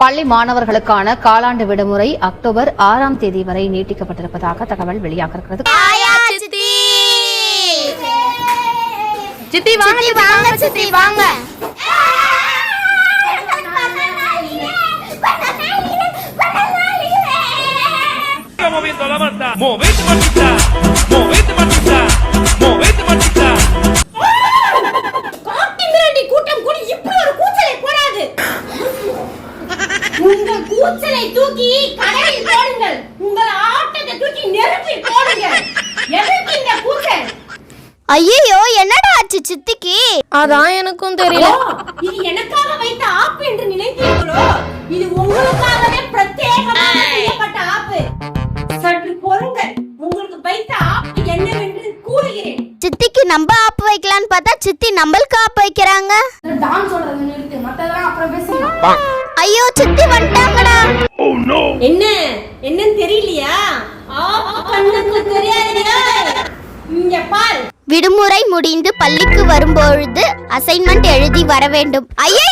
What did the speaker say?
பள்ளி மாணவர்களுக்கான காலாண்டு விடுமுறை அக்டோபர் ஆறாம் தேதி வரை நீட்டிக்கப்பட்டிருப்பதாக தகவல் வெளியாகிருக்கிறது ஆயா சித்தி! வாங்க சித்தி வாங்க la banda. Movete கூச்சலை தூக்கி கடலில் போடுங்கள். உங்கள் ஆட்டத்தை தூக்கி நெருப்பில் போடுங்கள். எதற்கு இந்த கூச்சல்? ஐயோ என்னடா ஆச்சு சித்திக்கு? அதான் எனக்கும் தெரியல. இது எனக்காக வைத்த ஆப்பு என்று நினைத்தீர்களோ? இது உங்களுக்காகவே பிரத்யேகமாக செய்யப்பட்ட ஆப்பு. சற்று பொறுங்கள். உங்களுக்கு வைத்த ஆப்பு என்னவென்று கூறுகிறேன். சித்திக்கு நம்ம ஆப்பு வைக்கலான்னு பார்த்தா சித்தி நம்மளுக்கு ஆப்பு வைக்கிறாங்க. டான் சொல்றது நிறுத்து. மத்ததெல்லாம் அப்புறம் பேசிக்கலாம் ஐயோ சித்தி வந்துட்டாங்கடா. என்ன? என்னன்னு தெரியலையா? விடுமுறை முடிந்து பள்ளிக்கு வரும்பொழுது அசைன்மெண்ட் எழுதி வர வேண்டும். ஐயோ